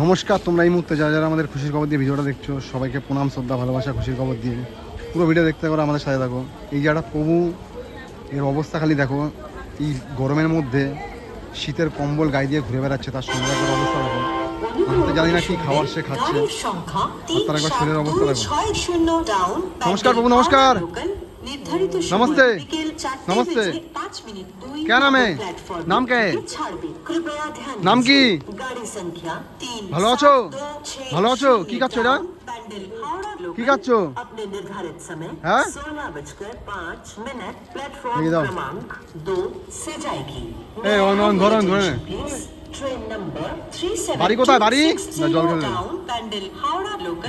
নমস্কার তোমরা এই মুহূর্তে যারা যারা আমাদের খুশির খবর দিয়ে ভিডিওটা দেখছ সবাইকে প্রণাম শ্রদ্ধা ভালোবাসা খুশির খবর দিয়ে পুরো ভিডিও দেখতে করে আমাদের সাথে থাকো এই জায়গাটা প্রভু এর অবস্থা খালি দেখো এই গরমের মধ্যে শীতের কম্বল গায়ে দিয়ে ঘুরে বেড়াচ্ছে তার সঙ্গে একবার অবস্থা দেখো আমি তো জানি না কি খাবার সে খাচ্ছে তার একবার শরীরের অবস্থা দেখো। নমস্কার প্রভু নমস্কার। লোকাল, নির্ধারিত সময় নমস্তে। বিকেল চারটে নমস্তে। বেজে পাঁচ মিনিট দুই क्या नाम है? प्लेटफॉर्म नाम क्या है? पे ছাড়বে। कृपया ध्यान नाम दीजिए। की? গাড়ি সংখ্যা তিন ভালো সাত আছো? দো ছয় ভালো আছো? শূন্য কি খাচ্ছো এটা? ডাউন, প্যান্ডেল হাওড়া লোকাল, কি খাচ্ছো? अपने निर्धारित समय হ্যাঁ? सोलह बजकर पाँच मिनट प्लेटफॉर्म लेके जाओ। বাড়ি কোথায়? বাড়ি? জল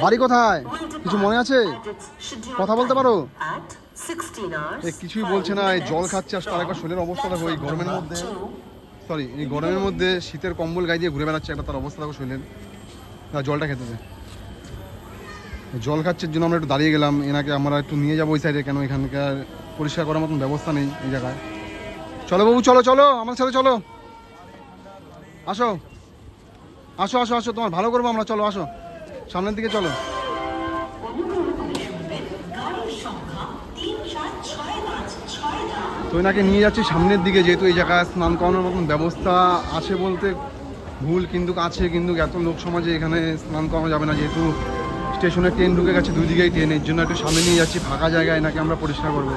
বাড়ি কোথায়? কিছু মনে আছে? কথা বলতে পারো? কিছুই বলছে না এই জল খাচ্ছে আর তার একবার শরীরের অবস্থা দেখো এই গরমের মধ্যে। সরি এই গরমের মধ্যে শীতের কম্বল গায়ে দিয়ে ঘুরে বেড়াচ্ছে একটা তার অবস্থা দেখো শরীরের। না জলটা খেতেছে জল খাচ্ছের জন্য আমরা একটু দাঁড়িয়ে গেলাম এনাকে আমরা একটু নিয়ে যাব ওই সাইডে কেন এখানকার পরিষ্কার করার মতন ব্যবস্থা নেই এই জায়গায়। চলো বাবু চলো চলো আমার সাথে চলো। আসো। আসো আসো আসো, তোমার ভালো করব আমরা, চলো, আসো। সামনের দিকে চলো। তো এনাকে নিয়ে যাচ্ছি সামনের দিকে, যেহেতু এই জায়গায় স্নান করানোর মতন ব্যবস্থা আছে বলতে ভুল, কিন্তু আছে, কিন্তু এত লোক সমাজে এখানে স্নান করানো যাবে না, যেহেতু স্টেশনে ট্রেন ঢুকে গেছে দুই দিকেই ট্রেন, এর জন্য একটু সামনে নিয়ে যাচ্ছি, ফাঁকা জায়গায় এনাকে আমরা পরিষ্কার করব।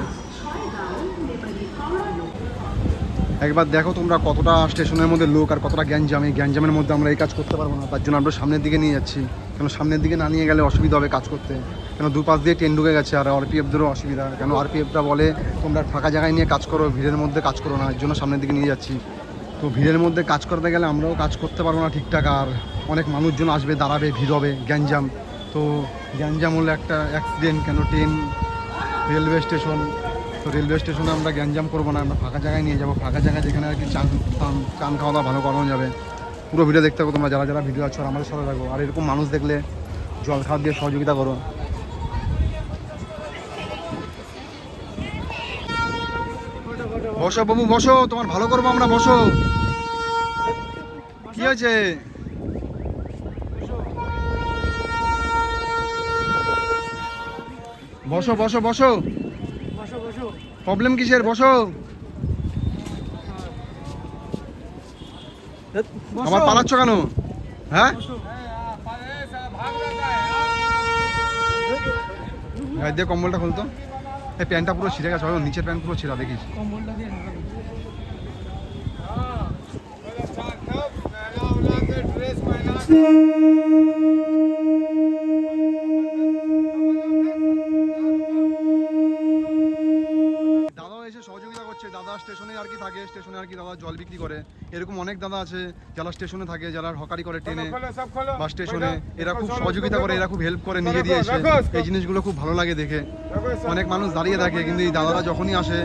একবার দেখো তোমরা কতটা স্টেশনের মধ্যে লোক আর কতটা গ্যাঞ্জাম। গ্যাঞ্জামের মধ্যে আমরা এই কাজ করতে পারব না। তার জন্য আমরা সামনের দিকে নিয়ে যাচ্ছি। কেন সামনের দিকে না নিয়ে গেলে অসুবিধা হবে কাজ করতে। কেন দুপাশ দিয়ে ট্রেন ঢুকে গেছে আর আরপিএফদেরও অসুবিধা। কেন আরপিএফটা বলে, তোমরা ফাঁকা জায়গায় নিয়ে কাজ করো, ভিড়ের মধ্যে কাজ করো না। এর জন্য সামনের দিকে নিয়ে যাচ্ছি। তো ভিড়ের মধ্যে কাজ করতে গেলে আমরাও কাজ করতে পারব না ঠিকঠাক। আর অনেক মানুষজন আসবে, দাঁড়াবে, ভিড় হবে, গ্যাঞ্জাম। তো গ্যাঞ্জাম হলে একটা অ্যাক্সিডেন্ট কেন ট্রেন রেলওয়ে স্টেশন তো রেলওয়ে স্টেশনে আমরা গ্যাঞ্জাম করব না, আমরা ফাঁকা জায়গায় নিয়ে যাব। ফাঁকা জায়গায় যেখানে আর কি চান চান খাওয়া দাওয়া ভালো করানো যাবে। পুরো ভিডিও দেখতে হবে তোমরা, যারা যারা ভিডিও আছো আমাদের সাথে থাকো। আর এরকম মানুষ দেখলে জল খাওয়া দিয়ে সহযোগিতা করো। বসো বাবু, বসো, তোমার ভালো করব আমরা, বসো। কি বসো বসো বসো বসো। প্রবলেম কিসের? বসো। আমার পালাচ্ছ কেন? হ্যাঁ? গায়ে দিয়ে কম্বলটা খুলতো এই প্যান্টটা পুরো ছিঁড়ে গেছে নিচের প্যান্ট পুরো ছিঁড়া দেখিস। কম্বলটা দিয়ে আর কি দাদা জল বিক্রি করে? এরকম অনেক দাদা আছে যারা স্টেশনে থাকে যারা হকারি করে ট্রেনে বাস স্টেশনে। এরা খুব সহযোগিতা করে এরা খুব হেল্প করে নিয়ে দিয়ে এসে। এই জিনিসগুলো খুব ভালো লাগে দেখে। অনেক মানুষ দাঁড়িয়ে থাকে কিন্তু এই দাদারা যখনই আসে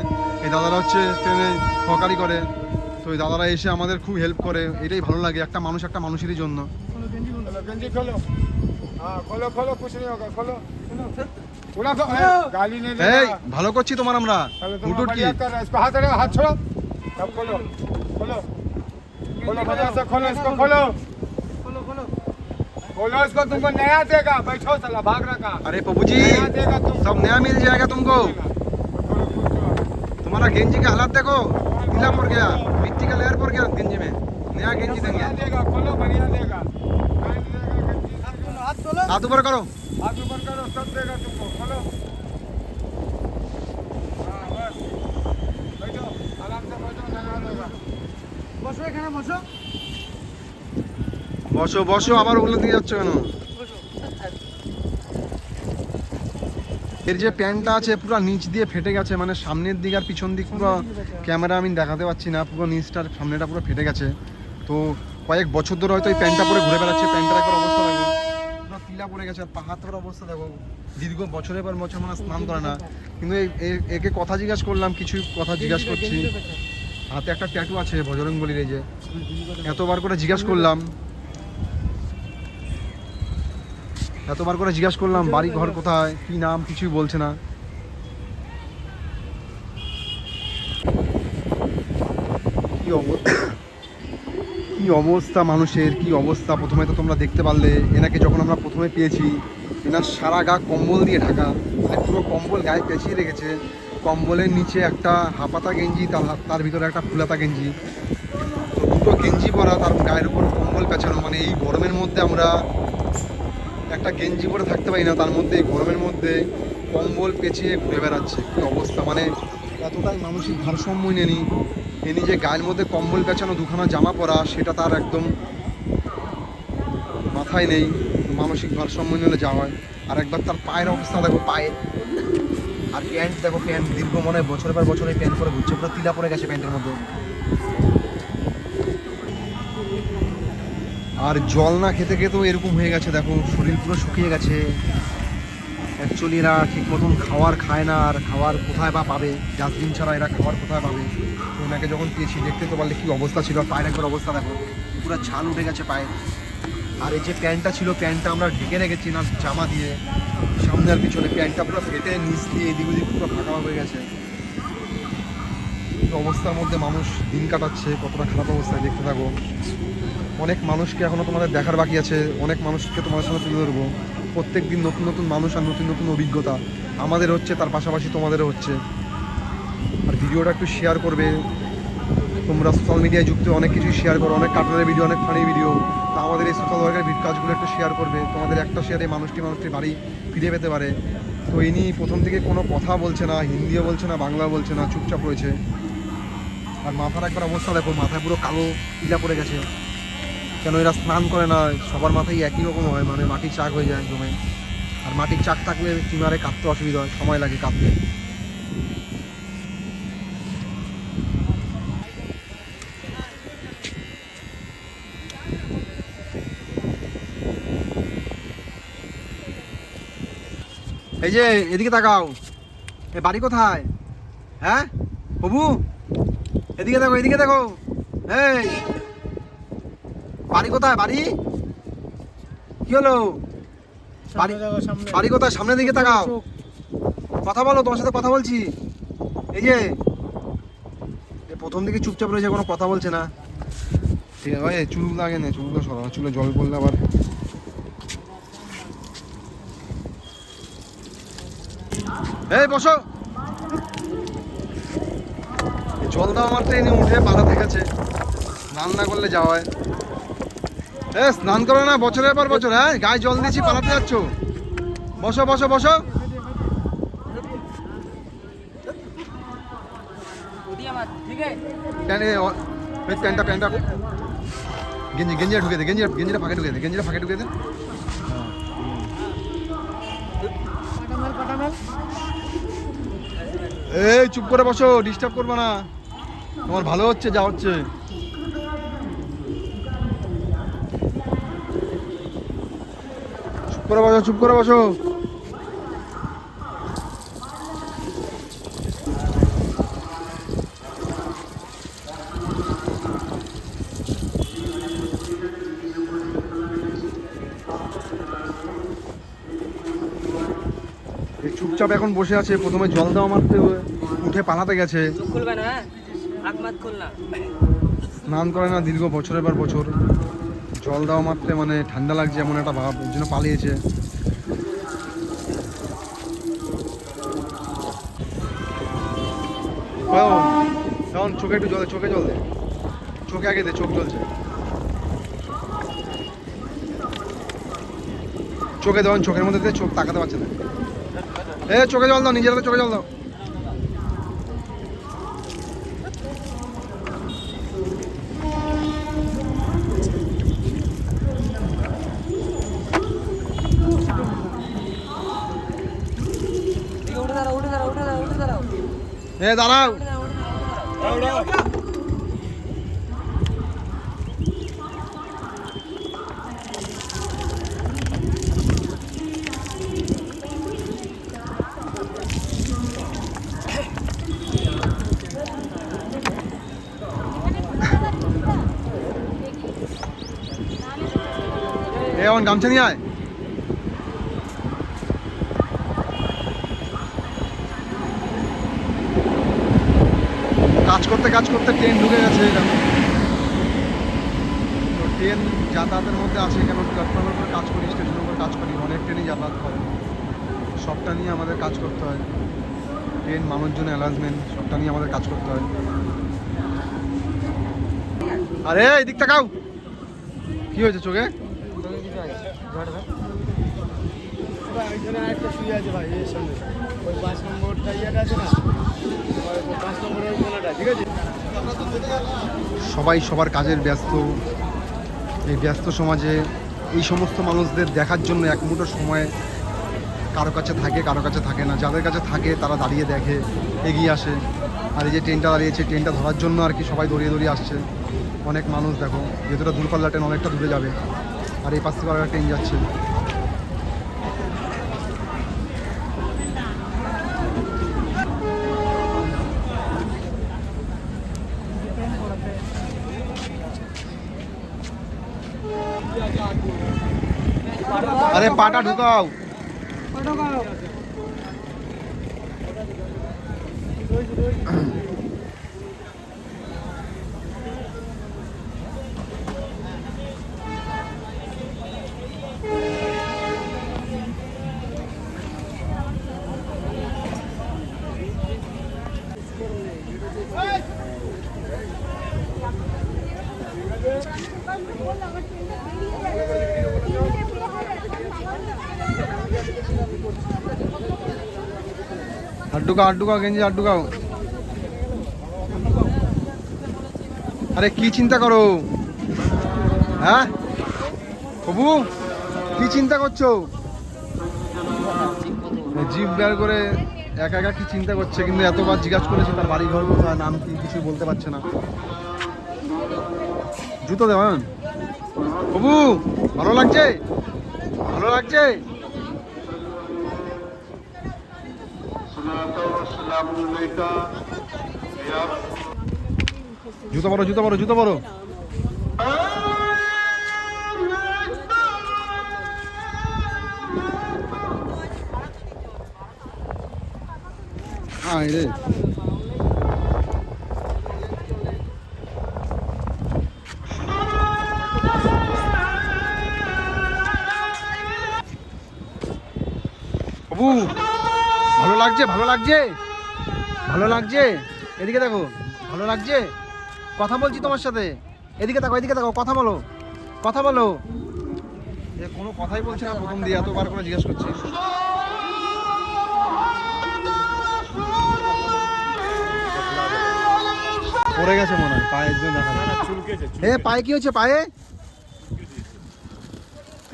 এই দাদারা হচ্ছে ট্রেনে হকারি করে। তো এই দাদারা এসে আমাদের খুব হেল্প করে এটাই ভালো লাগে একটা মানুষ একটা মানুষেরই জন্য। ভালো করছি তোমার আমরা। হাত হাত खोलो खोलो। खोलो खोलो इसको खोलो। खोलो खोलो। खोलो इसको तुमको नया देगा बैठो भाग रखा अरे पप्पू जी सब नया मिल जाएगा तुमको। तुम्हारा गेंजी का हालत देखो पीला पड़ गया मिट्टी का लेयर पड़ गया गेंजी में। नया गेंजी देंगे। खोलो बढ़िया देगा। हाथ ऊपर करो। हाथ ऊपर करो सब देगा तुमको। বসো এখানে বসো। বসো বসো আবার ওগুলো দিয়ে যাচ্ছ কেন? এর যে প্যান্টটা আছে পুরো নিচ দিয়ে ফেটে গেছে মানে সামনের দিক আর পিছন দিক পুরো ক্যামেরা আমি দেখাতে পাচ্ছি না পুরো নিচটার সামনেটা পুরো ফেটে গেছে। তো কয়েক বছর ধরে হয়তো এই প্যান্টটা পরে ঘুরে বেড়াচ্ছে প্যান্টটার একবার অবস্থা দেখো। পুরো তিলা পড়ে গেছে আর পাহাড়ের অবস্থা দেখো। দীর্ঘ বছরের পর বছর মানে স্নান করে না। কিন্তু একে কথা জিজ্ঞাসা করলাম কিছু কথা জিজ্ঞাসা করছি। হাতে একটা ট্যাটু আছে বজরং বলির এই যে। এতবার করে জিজ্ঞাসা করলাম। এতবার করে জিজ্ঞাসা করলাম, বাড়ি ঘর কোথায়, কি নাম, কিছুই বলছে না। কি অব- কি অবস্থা মানুষের, কি অবস্থা? প্রথমে তো তোমরা দেখতে পারলে, এনাকে যখন আমরা প্রথমে পেয়েছি, এনার সারা গা কম্বল দিয়ে ঢাকা পুরো কম্বল গায়ে পেঁচিয়ে রেখেছে। কম্বলের নিচে একটা হাপাতা গেঞ্জি, তার তার ভিতরে একটা ফুলাতা গেঞ্জি। তো দুটো গেঞ্জি পরা তার গায়ের উপর কম্বল পেঁচানো মানে এই গরমের মধ্যে আমরা একটা গেঞ্জি পরে থাকতে পারি না, তার মধ্যে এই গরমের মধ্যে কম্বল পেঁচিয়ে ঘুরে বেড়াচ্ছে। কী অবস্থা? মানে এতটাই মানসিক ভারসাম্য নেনি এ নিজে গায়ের মধ্যে কম্বল পেঁচানো দুখানা জামা পরা, সেটা তার একদম মাথায় নেই। মানসিক ভারসাম্য নিলে যা হয়। আর একবার তার পায়ের অবস্থা দেখো, পায়ে। আর প্যান্ট, দেখো প্যান্ট, দীর্ঘ মনে হয় বছরের পর বছর এই প্যান্ট পরে ঘুরছে, পুরো তিলা পরে গেছে প্যান্টের মধ্যে। আর জল না খেতে খেতেও এরকম হয়ে গেছে, দেখো, শরীর পুরো শুকিয়ে গেছে। অ্যাকচুয়ালি এরা ঠিক মতন খাওয়ার খায় না, আর খাওয়ার কোথায় বা পাবে? ডাস্টবিন ছাড়া এরা খাওয়ার কোথায় পাবে? ওনাকে যখন পেয়েছি, দেখতে তো পারলে কী অবস্থা ছিল, পায়ের একবার অবস্থা দেখো, পুরো ছাল উঠে গেছে পায়ে। আর এই যে প্যান্টটা ছিল, প্যান্টটা আমরা ঢেকে রেখেছি না, জামা দিয়ে। সামনে আর পিছনে প্যান্টটা পুরো ফেটে নিচ দিয়ে এদিক ওদিক পুরো ফাঁকা হয়ে গেছে। অবস্থার মধ্যে মানুষ দিন কাটাচ্ছে, কতটা খারাপ অবস্থায় দেখতে থাকো। অনেক মানুষকে এখনও তোমাদের দেখার বাকি আছে, অনেক মানুষকে তোমাদের সামনে তুলে ধরবো। প্রত্যেক দিন নতুন নতুন মানুষ আর নতুন নতুন অভিজ্ঞতা। আমাদের হচ্ছে, তার পাশাপাশি তোমাদেরও হচ্ছে। আর ভিডিওটা একটু শেয়ার করবে। তোমরা সোশ্যাল মিডিয়ায় যুক্ত, অনেক কিছুই শেয়ার করো, অনেক কার্টুনের ভিডিও অনেক ফানি ভিডিও এই সোশ্যাল ওয়ার্কের কাজগুলো একটু শেয়ার করবে। তোমাদের একটা শেয়ারে মানুষটি মানুষটির বাড়ি ফিরে পেতে পারে। তো ইনি প্রথম থেকে কোনো কথা বলছে না, হিন্দিও বলছে না, বাংলা বলছে না, চুপচাপ রয়েছে। আর মাথার একবার অবস্থা দেখো, মাথায় পুরো কালো পিলা পড়ে গেছে। কেন এরা স্নান করে না? সবার মাথায় একই রকম হয় মানে মাটির চাক হয়ে যায় জমে আর মাটির চাক থাকলে স্টিমারে কাঁদতে অসুবিধা হয়, সময় লাগে কাঁদতে। এই যে এদিকে তাকাও। এ বাড়ি কোথায়? হ্যাঁ? প্রভু? এদিকে দেখো এদিকে দেখো। এই। বাড়ি কোথায় বাড়ি? কি হলো? বাড়ি কোথায়? সামনের দিকে তাকাও। কথা বলো তোমার সাথে কথা বলছি। এই যে এ প্রথম দিকে চুপচাপ রয়েছে কোনো কথা বলছে না। ঠিক আছে ভাই চুলগুলো আগে নে চুলগুলো সরা চুলে জল পড়লে আবার এই, বসো। জল দাও আমার এনে উঠে পালাতে গেছে স্নান না করলে যাওয়া হয়। এ, স্নান করো না, বছরের পর বছর হ্যাঁ গায়ে জল দিয়েছি, পালাতে যাচ্ছ। বসো বসো বসো। প্যান্টটা প্যান্টটা। গেঞ্জি, গেঞ্জিটা ঢুকে দে গেঞ্জি গেঞ্জিটা ফাঁকে ঢুকে দে, গেঞ্জিটা ফাঁকে ঢুকে দে। এই, চুপ করে বসো ডিস্টার্ব করবে না। তোমার ভালো হচ্ছে, যা হচ্ছে। চুপ করে বসো, চুপ করে বসো। চুপচাপ এখন বসে আছে প্রথমে জল দেওয়া মারতে উঠে পালাতে গেছে। হ্যাঁ? আখ মাত খুল না। স্নান করে না দীর্ঘ বছরের পর বছর। জল দেওয়া মারতে মানে ঠান্ডা লাগছে এমন একটা ভাব জন্য পালিয়েছে। তখন চোখে একটু জল দে, চোখে জল দে। চোখে আগে দে চোখ জ্বলছে। চোখে দেওয়ান চোখের মধ্যে চোখ তাকাতে পারছে না। এ চোখে জল দাও নিজের হাতে চোখে জল দাও এদিকে উঠে দাঁড়াও উঠে দাঁড়াও উঠে দাঁড়াও উঠে দাঁড়াও এ দাঁড়াও উঠে দাঁড়াও আমার গামছা নিয়ে আয়। কাজ করতে কাজ করতে ট্রেন ঢুকে গেছে তো ট্রেন যাতায়াতের মধ্যে আছে কেন প্ল্যাটফর্মের উপর কাজ করি স্টেশনের উপর কাজ করি অনেক ট্রেনই যাতায়াত করে। সবটা নিয়ে আমাদের কাজ করতে হয়। ট্রেন মানুষজন অ্যালাউন্সমেন্ট সবটা নিয়ে আমাদের কাজ করতে হয়। আরে, এদিক তাকাও। কি হয়েছে চোখে? ভাই, ওইখানে আরেকটা শুয়ে আছে ভাই এর সামনে ওই পাঁচ নম্বরটা ইয়েটা আছে না? পাঁচ নম্বরের কোনাটা ঠিক আছে? সবাই সবার কাজের ব্যস্ত। এই ব্যস্ত সমাজে এই সমস্ত মানুষদের দেখার জন্য এক মুঠো সময় কারও কাছে থাকে কারও কাছে থাকে না। যাদের কাছে থাকে তারা দাঁড়িয়ে দেখে এগিয়ে আসে। আর এই যে ট্রেনটা দাঁড়িয়েছে ট্রেনটা ধরার জন্য আর কি সবাই দৌড়িয়ে দৌড়িয়ে আসছে। অনেক মানুষ দেখো যেহেতুটা দূরপাল্লা ট্রেন অনেকটা দূরে যাবে। আর এই পাশ থেকে ট্রেন যাচ্ছে। আরে পাটা ঢুকাও। হাত ঢুকাও ঢুকাও গেঞ্জি আরে কি চিন্তা করো? হ্যাঁ? কবু কি চিন্তা করছ? জিপ বের করে একা একা কি চিন্তা করছে? কিন্তু এতবার জিজ্ঞাসা করেছে তার বাড়ি ঘর কোথায় নাম কি কিছু বলতে পারছে না। জুতো দেওয়ান কবু ভালো লাগছে? ভালো লাগছে? জুতো পরো জুতো পরো জুতো পরো আয় রে বাবু ভালো লাগছে ভালো লাগছে ভালো লাগছে? এদিকে দেখো ভালো লাগছে? কথা বলছি তোমার সাথে। এদিকে দেখো এদিকে দেখো কথা বলো। কথা বলো। এ কোনো কথাই বলছে না প্রথম দিয়ে এতবার করে জিজ্ঞেস করছি। পড়ে গেছে মনে হয় পায়ের জন্য এ পায়ে কি হয়েছে পায়ে?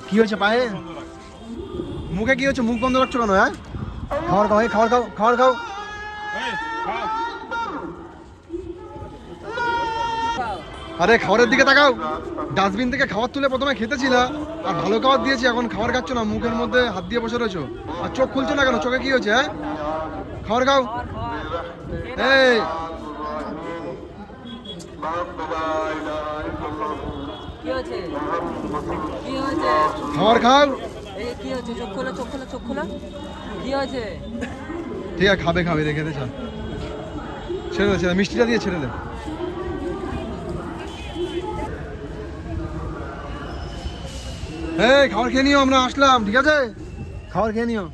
কি হয়েছে পায়ে? মুখে কি হচ্ছে মুখ বন্ধ রাখছো কেন হ্যাঁ? খাওয়ার খাও খাবার খাও খাওয়ার খাও। আরে খাবারের দিকে তাকাও। ডাস্টবিন থেকে খাবার তুলে প্রথমে খেতেছিলা আর ভালো খাবার দিয়েছি এখন খাবার খাচ্ছ না মুখের মধ্যে হাত দিয়ে বসে রয়েছো। আর চোখ খুলছো না কেন? চোখে কি হয়েছে হ্যাঁ? খাবার খাও। এই। খাবার খাও। এই কি হয়েছে? চোখ খোলো চোখ খোলো চোখ খোলো। কি হয়েছে? ঠিক আছে খাবে খাবে রেখে দে ছেড়ে দে, ছেড়ে মিষ্টিটা দিয়ে ছেড়ে দে। এই, খাবার খেয়ে নিও, আমরা আসলাম, ঠিক আছে? খাবার খেয়ে নিও।